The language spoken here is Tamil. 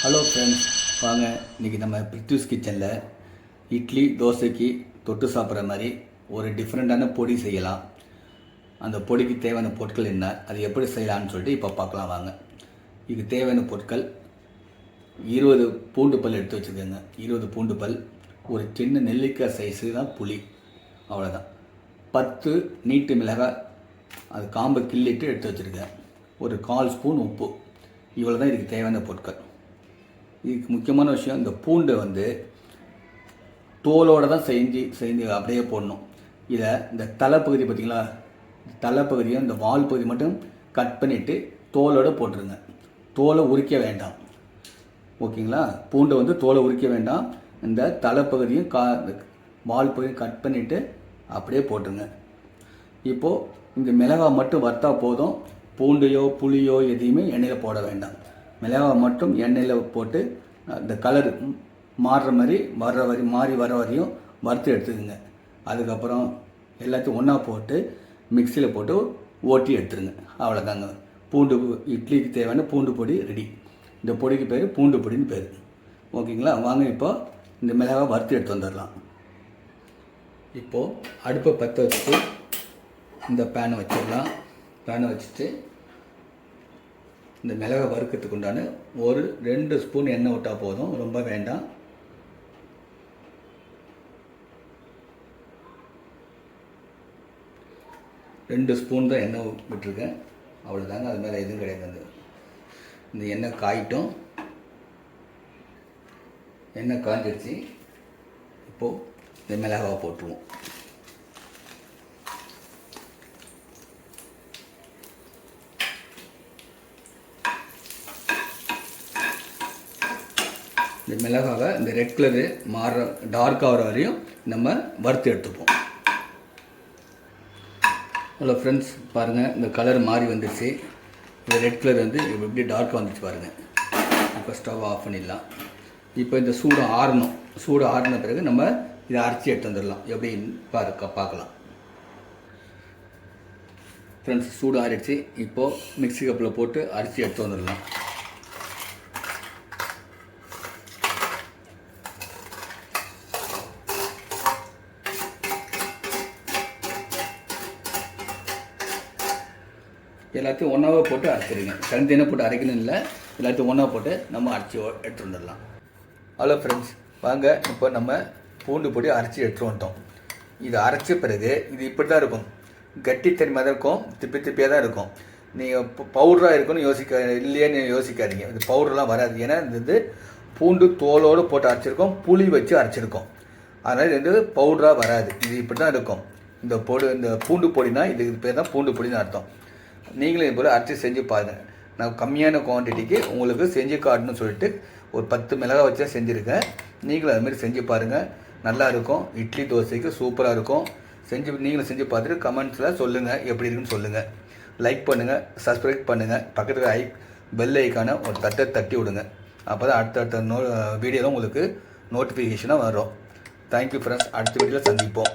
ஹலோ ஃப்ரெண்ட்ஸ் வாங்க இன்றைக்கி நம்ம பிரித்யூஸ் கிச்சனில் இட்லி தோசைக்கு தொட்டு சாப்பிட்ற மாதிரி ஒரு டிஃப்ரெண்ட்டான பொடி செய்யலாம். அந்த பொடிக்கு தேவையான பொருட்கள் என்ன அது எப்படி செய்யலாம்னு சொல்லிட்டு இப்போ பார்க்கலாம் வாங்க. இதுக்கு தேவையான பொருட்கள் இருபது பூண்டு பல் எடுத்து வச்சுக்கோங்க இருபது பூண்டு பல் ஒரு சின்ன நெல்லிக்காய் சைஸு தான் புளி அவ்வளோதான் பத்து நீட்டு மிளகாய் அது காம்பை கிள்ளிட்டு எடுத்து வச்சுருக்கேன். ஒரு கால் ஸ்பூன் உப்பு இவ்வளோ தான் இதுக்கு தேவையான பொருட்கள். இதுக்கு முக்கியமான விஷயம் இந்த பூண்டு வந்து தோலோடு தான் செஞ்சு செஞ்சு அப்படியே போடணும். இதை இந்த தலைப்பகுதி பார்த்தீங்களா தலைப்பகுதியும் இந்த வால் பகுதி மட்டும் கட் பண்ணிவிட்டு தோலோடு போட்டுருங்க. தோலை உரிக்க வேண்டாம். ஓகேங்களா? பூண்டை வந்து தோலை உரிக்க வேண்டாம். இந்த தலைப்பகுதியும் கா வால் பகுதியும் கட் பண்ணிவிட்டு அப்படியே போட்டுருங்க. இப்போது இந்த மிளகாய் மட்டும் வறுத்தா போதும். பூண்டையோ புளியோ எதையுமே எண்ணெயில் போட வேண்டாம். மிளகாய் மட்டும் எண்ணெயில் போட்டு அந்த கலர் மாறுற மாதிரி வர்ற வரி மாறி வர வரையும் வறுத்து எடுத்துக்கோங்க. அதுக்கப்புறம் எல்லாத்தையும் ஒன்றா போட்டு மிக்சியில் போட்டு ஓட்டி எடுத்துருங்க. அவ்வளோதாங்க பூண்டு இட்லிக்கு தேவையான பூண்டு பொடி ரெடி இந்த பொடிக்கு பேர் பூண்டு பொடின்னு பேர். ஓகேங்களா? வாங்க இப்போ இந்த மிளகாய் வறுத்து எடுத்து வந்துடலாம் இப்போது அடுப்பை பற்ற வச்சுட்டு இந்த பேனை வச்சிடலாம். பேனை வச்சுட்டு இந்த மிளகை வறுக்கிறதுக்கு உண்டான ஒரு ரெண்டு ஸ்பூன் எண்ணெய் விட்டால் போதும். ரொம்ப வேண்டாம். ரெண்டு ஸ்பூன் தான் எண்ணெய் விட்டுருக்கேன். அவ்வளோதாங்க அது மேலே எதுவும் கிடையாது. இந்த எண்ணெய் காயிட்டும். எண்ணெய் காஞ்சிடுச்சு இப்போது இந்த மிளகாவை போட்டுருவோம். இந்த மிளகாவை இந்த ரெட் கலரு மாற டார்க் ஆகிற வரையும் நம்ம வறுத்து எடுத்துப்போம். ஹலோ ஃப்ரெண்ட்ஸ் பாருங்கள் இந்த கலர் மாறி வந்துடுச்சு இந்த ரெட் கலர் வந்து எப்படி டார்க்காக வந்துச்சு பாருங்கள் இப்போ ஸ்டவ் ஆஃப் பண்ணிடலாம். இப்போ இந்த சூடு ஆறணும். சூடு ஆறின பிறகு நம்ம இதை அரைச்சி எடுத்து வந்துடலாம். எப்படி பாருக்க பார்க்கலாம். ஃப்ரெண்ட்ஸ் சூடு ஆறிடுச்சு. இப்போது மிக்சி கப்பில் போட்டு அரைச்சி எடுத்து வந்துடலாம். எல்லாத்தையும் ஒன்றாவே போட்டு அரைச்சிருங்க. தனித்தனியாக போட்டு அரைக்கணும் இல்லை. எல்லாத்தையும் ஒன்றா போட்டு நம்ம அரைச்சி எடுத்துகிட்டு வந்துடலாம். ஹலோ ஃப்ரெண்ட்ஸ் வாங்க இப்போ நம்ம பூண்டு பொடி அரைச்சி எடுத்துகிட்டு வந்துட்டோம். இது அரைச்ச பிறகு இது இப்படி தான் இருக்கும். கட்டித்தன்மை தான் இருக்கும். திப்பி திப்பியாக தான் இருக்கும். நீங்கள் பவுடராக இருக்குன்னு யோசிக்க இல்லையேன்னு யோசிக்காதீங்க. இது பவுடர்லாம் வராது. ஏன்னா இது வந்து பூண்டு தோலோடு போட்டு அரைச்சிருக்கோம். புளி வச்சு அரைச்சிருக்கோம். அதனால் இது வந்து பவுடராக வராது. இது இப்படி தான் இருக்கும். இந்த பொடி இந்த பூண்டு பொடினா இதுக்கு பேர் தான் பூண்டு பொடின்னு அர்த்தம். நீங்களும் இது போல் அரைச்சி செஞ்சு பாருங்கள் நான் கம்மியான குவான்டிட்டிக்கு உங்களுக்கு செஞ்சு காட்டணும்னு சொல்லிட்டு ஒரு பத்து மிளகா வச்சா செஞ்சுருக்கேன். நீங்களும் அதுமாரி செஞ்சு பாருங்கள் நல்லா இருக்கும். இட்லி தோசைக்கு சூப்பராக இருக்கும். செஞ்சு நீங்களும் செஞ்சு பார்த்துட்டு கமெண்ட்ஸில் சொல்லுங்கள் எப்படி இருக்குன்னு சொல்லுங்கள் லைக் பண்ணுங்கள் சப்ஸ்கிரைப் பண்ணுங்கள் பக்கத்தில் ஐ பெல் ஐக்கான ஒரு தட்டை தட்டி விடுங்க. அப்போ தான் அடுத்தடுத்த நோ வீடியோவில் உங்களுக்கு நோட்டிஃபிகேஷனாக வரும். தேங்க்யூ ஃப்ரெண்ட்ஸ் அடுத்த வீடியோவில் சந்திப்போம்.